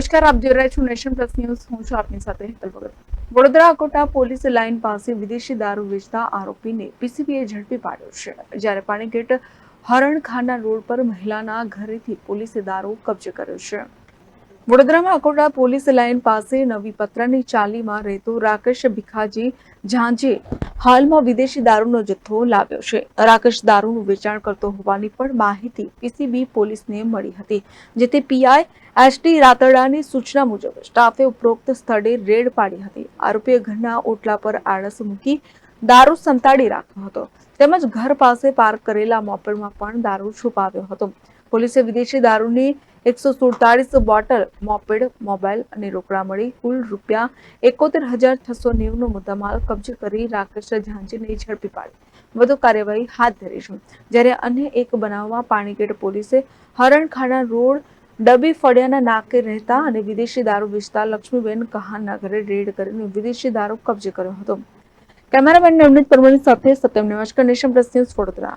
નમસ્કાર, આપ જોઈ રહ્યા છો નેશન પ્લસ ન્યૂઝ. હું છું આપની સાથે હેતલ ભગત. વડોદરા કોટા પોલીસ લાઇન પાસે વિદેશી દારૂ વેચતા આરોપીને પીસીબીએ ઝડપી પાડ્યો છે. જ્યારે પાણીગેટ હરણખાના રોડ પર મહિલાના ઘરેથી પોલીસે દારૂ કબજે કર્યો છે. વડોદરામાં અકોટા પોલીસ લાઇન પાસે નવી પત્રની ચાલીમાં રહેતો રાકેશ ભીખાજી ઝાંઝે હાલમાં વિદેશી દારૂનો જથ્થો લાવ્યો છે. રાકેશ દારૂનું વેચાણ કરતો હોવાની પણ માહિતી પીસીબી પોલીસને મળી હતી, જેથી પીઆઈ એસટી રાતડાની સૂચના મુજબ સ્ટાફે ઉપરોક્ત સ્થળે રેડ પાડી હતી. આરોપીએ ઘરના ઓટલા પર આળસ મૂકી દારૂ સંતાડી રાખ્યો હતો. તેમજ ઘર પાસે પાર્ક કરેલા મોપેડમાં પણ દારૂ છુપાવ્યો હતો. પોલીસે વિદેશી દારૂની એકસો સુડતાલીસ બોટલ મોપેડ, મોબાઈલ અને રોકડા મળી કુલ રૂપિયા એકોતેર હજાર છસો નેવુંનો મુદ્દામાલ કબજે કરી રાકેશ ઝાંઝીને ઝડપી પાડી. વધુ કાર્યવાહી હાથ ધરી જ્યારે અન્ય એક બનાવમાં પાણીગેટ પોલીસે હરણખાના રોડ ડબી ફળિયાના નાકે રહેતા અને વિદેશી દારૂ વેચતા લક્ષ્મીબેન કહાનના ઘરે રેડ કરીને વિદેશી દારૂ કબજે કર્યો હતો. કેમેરામેન નવનીત પરમારની સાથે સત્યમ નેવાશકર નેશન પ્લસ ન્યૂઝ વડોદરા.